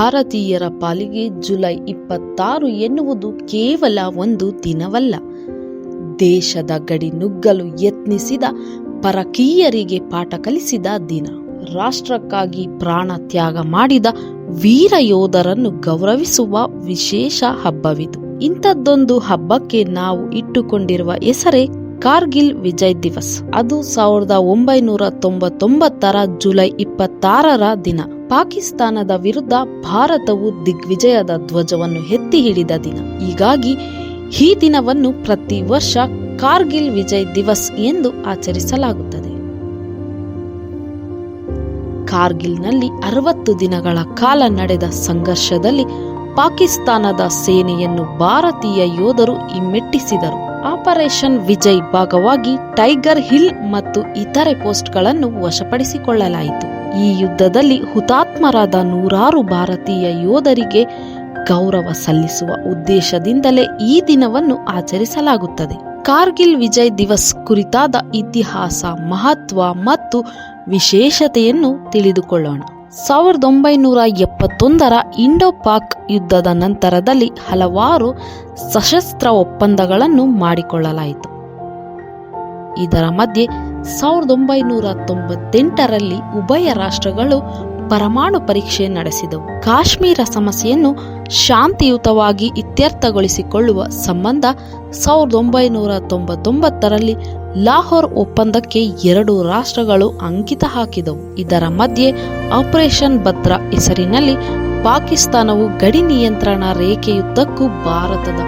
ಭಾರತೀಯರ ಪಾಲಿಗೆ ಜುಲೈ ಇಪ್ಪತ್ತಾರು ಎನ್ನುವುದು ಕೇವಲ ಒಂದು ದಿನವಲ್ಲ. ದೇಶದ ಗಡಿ ನುಗ್ಗಲು ಯತ್ನಿಸಿದ ಪರಕೀಯರಿಗೆ ಪಾಠ ಕಲಿಸಿದ ದಿನ. ರಾಷ್ಟ್ರಕ್ಕಾಗಿ ಪ್ರಾಣ ತ್ಯಾಗ ಮಾಡಿದ ವೀರ ಯೋಧರನ್ನು ಗೌರವಿಸುವ ವಿಶೇಷ ಹಬ್ಬವಿದು. ಇಂಥದ್ದೊಂದು ಹಬ್ಬಕ್ಕೆ ನಾವು ಇಟ್ಟುಕೊಂಡಿರುವ ಹೆಸರೇ ಕಾರ್ಗಿಲ್ ವಿಜಯ್ ದಿವಸ್. ಅದು ಸಾವಿರದ ಒಂಬೈನೂರ ತೊಂಬತ್ತೊಂಬತ್ತರ ಜುಲೈ ಇಪ್ಪತ್ತಾರರ ದಿನ. ಪಾಕಿಸ್ತಾನದ ವಿರುದ್ಧ ಭಾರತವು ದಿಗ್ವಿಜಯದ ಧ್ವಜವನ್ನು ಎತ್ತಿ ಹಿಡಿದ ದಿನ. ಹೀಗಾಗಿ ಈ ದಿನವನ್ನು ಪ್ರತಿ ವರ್ಷ ಕಾರ್ಗಿಲ್ ವಿಜಯ್ ದಿವಸ್ ಎಂದು ಆಚರಿಸಲಾಗುತ್ತದೆ. ಕಾರ್ಗಿಲ್ನಲ್ಲಿ ಅರವತ್ತು ದಿನಗಳ ಕಾಲ ನಡೆದ ಸಂಘರ್ಷದಲ್ಲಿ ಪಾಕಿಸ್ತಾನದ ಸೇನೆಯನ್ನು ಭಾರತೀಯ ಯೋಧರು ಹಿಮ್ಮೆಟ್ಟಿಸಿದರು. ಆಪರೇಷನ್ ವಿಜಯ್ ಭಾಗವಾಗಿ ಟೈಗರ್ ಹಿಲ್ ಮತ್ತು ಇತರೆ ಪೋಸ್ಟ್ಗಳನ್ನು ವಶಪಡಿಸಿಕೊಳ್ಳಲಾಯಿತು. ಈ ಯುದ್ಧದಲ್ಲಿ ಹುತಾತ್ಮರಾದ ನೂರಾರು ಭಾರತೀಯ ಯೋಧರಿಗೆ ಗೌರವ ಸಲ್ಲಿಸುವ ಉದ್ದೇಶದಿಂದಲೇ ಈ ದಿನವನ್ನು ಆಚರಿಸಲಾಗುತ್ತದೆ. ಕಾರ್ಗಿಲ್ ವಿಜಯ್ ದಿವಸ್ ಕುರಿತಾದ ಇತಿಹಾಸ, ಮಹತ್ವ ಮತ್ತು ವಿಶೇಷತೆಯನ್ನು ತಿಳಿದುಕೊಳ್ಳೋಣ. ಸಾವಿರದ ಒಂಬೈನೂರ ಎಪ್ಪತ್ತೊಂದರ ಇಂಡೋ ಪಾಕ್ ಯುದ್ಧದ ನಂತರದಲ್ಲಿ ಹಲವಾರು ಸಶಸ್ತ್ರ ಒಪ್ಪಂದಗಳನ್ನು ಮಾಡಿಕೊಳ್ಳಲಾಯಿತು. ಇದರ ಮಧ್ಯೆ ಸಾವಿರದ ಒಂಬೈನೂರ ತೊಂಬತ್ತೆಂಟರಲ್ಲಿ ಉಭಯ ರಾಷ್ಟ್ರಗಳು ಪರಮಾಣು ಪರೀಕ್ಷೆ ನಡೆಸಿದವು. ಕಾಶ್ಮೀರ ಸಮಸ್ಯೆಯನ್ನು ಶಾಂತಿಯುತವಾಗಿ ಇತ್ಯರ್ಥಗೊಳಿಸಿಕೊಳ್ಳುವ ಸಂಬಂಧ ಸಾವಿರದ ಒಂಬೈನೂರ ತೊಂಬತ್ತೊಂಬತ್ತರಲ್ಲಿ ಲಾಹೋರ್ ಒಪ್ಪಂದಕ್ಕೆ ಎರಡು ರಾಷ್ಟ್ರಗಳು ಅಂಕಿತ ಹಾಕಿದವು. ಇದರ ಮಧ್ಯೆ ಆಪರೇಷನ್ ಭದ್ರ ಹೆಸರಿನಲ್ಲಿ ಪಾಕಿಸ್ತಾನವು ಗಡಿ ನಿಯಂತ್ರಣ ರೇಖೆಯುದ್ದಕ್ಕೂ ಭಾರತದ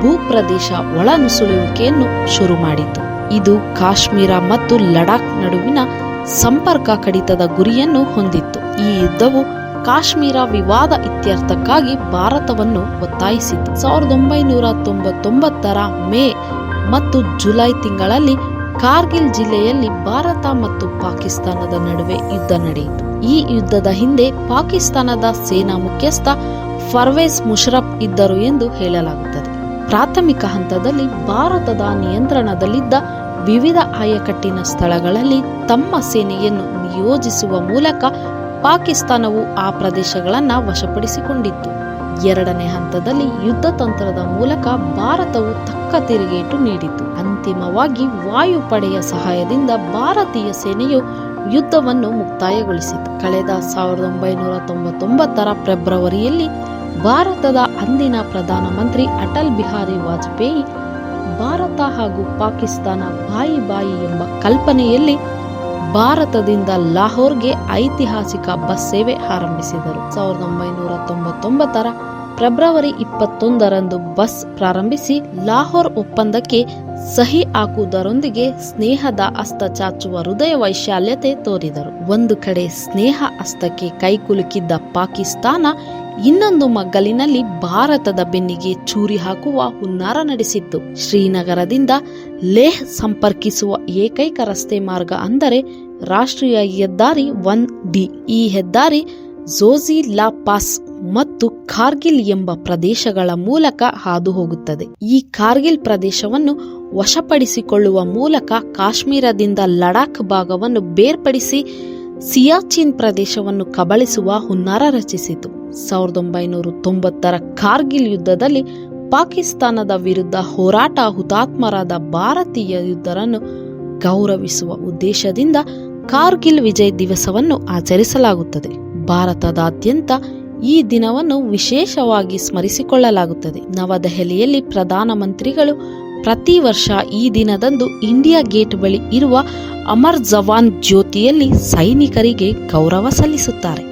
ಭೂಪ್ರದೇಶ ಒಳನುಸುಳುವಿಕೆಯನ್ನು ಶುರು ಮಾಡಿತು ಇದು ಕಾಶ್ಮೀರ ಮತ್ತು ಲಡಾಖ್ ನಡುವಿನ ಸಂಪರ್ಕ ಕಡಿತದ ಗುರಿಯನ್ನು ಹೊಂದಿತ್ತು. ಈ ಯುದ್ಧವು ಕಾಶ್ಮೀರ ವಿವಾದ ಇತ್ಯರ್ಥಕ್ಕಾಗಿ ಭಾರತವನ್ನು ಒತ್ತಾಯಿಸಿತು. ಸಾವಿರದ ಒಂಬೈನೂರ ತೊಂಬತ್ತೊಂಬತ್ತರ ಮೇ ಮತ್ತು ಜುಲೈ ತಿಂಗಳಲ್ಲಿ ಕಾರ್ಗಿಲ್ ಜಿಲ್ಲೆಯಲ್ಲಿ ಭಾರತ ಮತ್ತು ಪಾಕಿಸ್ತಾನದ ನಡುವೆ ಯುದ್ಧ ನಡೆಯಿತು. ಈ ಯುದ್ಧದ ಹಿಂದೆ ಪಾಕಿಸ್ತಾನದ ಸೇನಾ ಮುಖ್ಯಸ್ಥ ಫರ್ವೇಸ್ ಮುಷರಫ್ ಇದ್ದರು ಎಂದು ಹೇಳಲಾಗುತ್ತದೆ. ಪ್ರಾಥಮಿಕ ಹಂತದಲ್ಲಿ ಭಾರತದ ನಿಯಂತ್ರಣದಲ್ಲಿದ್ದ ವಿವಿಧ ಆಯಕಟ್ಟಿನ ಸ್ಥಳಗಳಲ್ಲಿ ತಮ್ಮ ಸೇನೆಯನ್ನು ನಿಯೋಜಿಸುವ ಮೂಲಕ ಪಾಕಿಸ್ತಾನವು ಆ ಪ್ರದೇಶಗಳನ್ನು ವಶಪಡಿಸಿಕೊಂಡಿತ್ತು. ಎರಡನೇ ಹಂತದಲ್ಲಿ ಯುದ್ಧ ತಂತ್ರದ ಮೂಲಕ ಭಾರತವು ತಕ್ಕ ತಿರುಗೇಟು ನೀಡಿತು. ಅಂತಿಮವಾಗಿ ವಾಯುಪಡೆಯ ಸಹಾಯದಿಂದ ಭಾರತೀಯ ಸೇನೆಯು ಯುದ್ಧವನ್ನು ಮುಕ್ತಾಯಗೊಳಿಸಿತು. ಕಳೆದ ಸಾವಿರದ ಒಂಬೈನೂರ ತೊಂಬತ್ತೊಂಬತ್ತರ ಫೆಬ್ರವರಿಯಲ್ಲಿ ಭಾರತದ ಅಂದಿನ ಪ್ರಧಾನಮಂತ್ರಿ ಅಟಲ್ ಬಿಹಾರಿ ವಾಜಪೇಯಿ ಭಾರತ ಹಾಗೂ ಪಾಕಿಸ್ತಾನ ಬಾಯಿ ಬಾಯಿ ಎಂಬ ಕಲ್ಪನೆಯಲ್ಲಿ ಭಾರತದಿಂದ ಲಾಹೋರ್ಗೆ ಐತಿಹಾಸಿಕ ಬಸ್ ಸೇವೆ ಆರಂಭಿಸಿದರು. ಸಾವಿರದ ಒಂಬೈನೂರ ತೊಂಬತ್ತೊಂಬತ್ತರ ಫೆಬ್ರವರಿ ಇಪ್ಪತ್ತೊಂದರಂದು ಬಸ್ ಪ್ರಾರಂಭಿಸಿ ಲಾಹೋರ್ ಒಪ್ಪಂದಕ್ಕೆ ಸಹಿ ಹಾಕುವುದರೊಂದಿಗೆ ಸ್ನೇಹದ ಹಸ್ತ ಚಾಚುವ ಹೃದಯ ವೈಶಾಲ್ಯತೆ ತೋರಿದರು. ಒಂದು ಕಡೆ ಸ್ನೇಹ ಹಸ್ತಕ್ಕೆ ಕೈಕುಲುಕಿದ್ದ ಪಾಕಿಸ್ತಾನ ಇನ್ನೊಂದು ಮಗ್ಗಲಿನಲ್ಲಿ ಭಾರತದ ಬೆನ್ನಿಗೆ ಚೂರಿ ಹಾಕುವ ಹುನ್ನಾರ ನಡೆಸಿತ್ತು. ಶ್ರೀನಗರದಿಂದ ಲೇಹ್ ಸಂಪರ್ಕಿಸುವ ಏಕೈಕ ರಸ್ತೆ ಮಾರ್ಗ ಅಂದರೆ ರಾಷ್ಟ್ರೀಯ ಹೆದ್ದಾರಿ ಒನ್ ಡಿ. ಈ ಹೆದ್ದಾರಿ ಝೋಜಿ ಲಾ ಪಾಸ್ ಮತ್ತು ಕಾರ್ಗಿಲ್ ಎಂಬ ಪ್ರದೇಶಗಳ ಮೂಲಕ ಹಾದು ಹೋಗುತ್ತದೆ ಈ ಕಾರ್ಗಿಲ್ ಪ್ರದೇಶವನ್ನು ವಶಪಡಿಸಿಕೊಳ್ಳುವ ಮೂಲಕ ಕಾಶ್ಮೀರದಿಂದ ಲಡಾಖ್ ಭಾಗವನ್ನು ಬೇರ್ಪಡಿಸಿ ಸಿಯಾಚಿನ್ ಪ್ರದೇಶವನ್ನು ಕಬಳಿಸುವ ಹುನ್ನಾರ ರಚಿಸಿತು. ಸಾವಿರದ ಒಂಬೈನೂರ ತೊಂಬತ್ತರ ಕಾರ್ಗಿಲ್ ಯುದ್ಧದಲ್ಲಿ ಪಾಕಿಸ್ತಾನದ ವಿರುದ್ಧ ಹೋರಾಟ ಹುತಾತ್ಮರಾದ ಭಾರತೀಯ ಯುದ್ಧರನ್ನು ಗೌರವಿಸುವ ಉದ್ದೇಶದಿಂದ ಕಾರ್ಗಿಲ್ ವಿಜಯ್ ದಿವಸವನ್ನು ಆಚರಿಸಲಾಗುತ್ತದೆ. ಭಾರತದಾದ್ಯಂತ ಈ ದಿನವನ್ನು ವಿಶೇಷವಾಗಿ ಸ್ಮರಿಸಿಕೊಳ್ಳಲಾಗುತ್ತದೆ. ನವದೆಹಲಿಯಲ್ಲಿ ಪ್ರಧಾನಮಂತ್ರಿಗಳು ಪ್ರತಿ ವರ್ಷ ಈ ದಿನದಂದು ಇಂಡಿಯಾ ಗೇಟ್ ಬಳಿ ಇರುವ ಅಮರ್ ಜವಾನ್ ಜ್ಯೋತಿಯಲ್ಲಿ ಸೈನಿಕರಿಗೆ ಗೌರವ ಸಲ್ಲಿಸುತ್ತಾರೆ.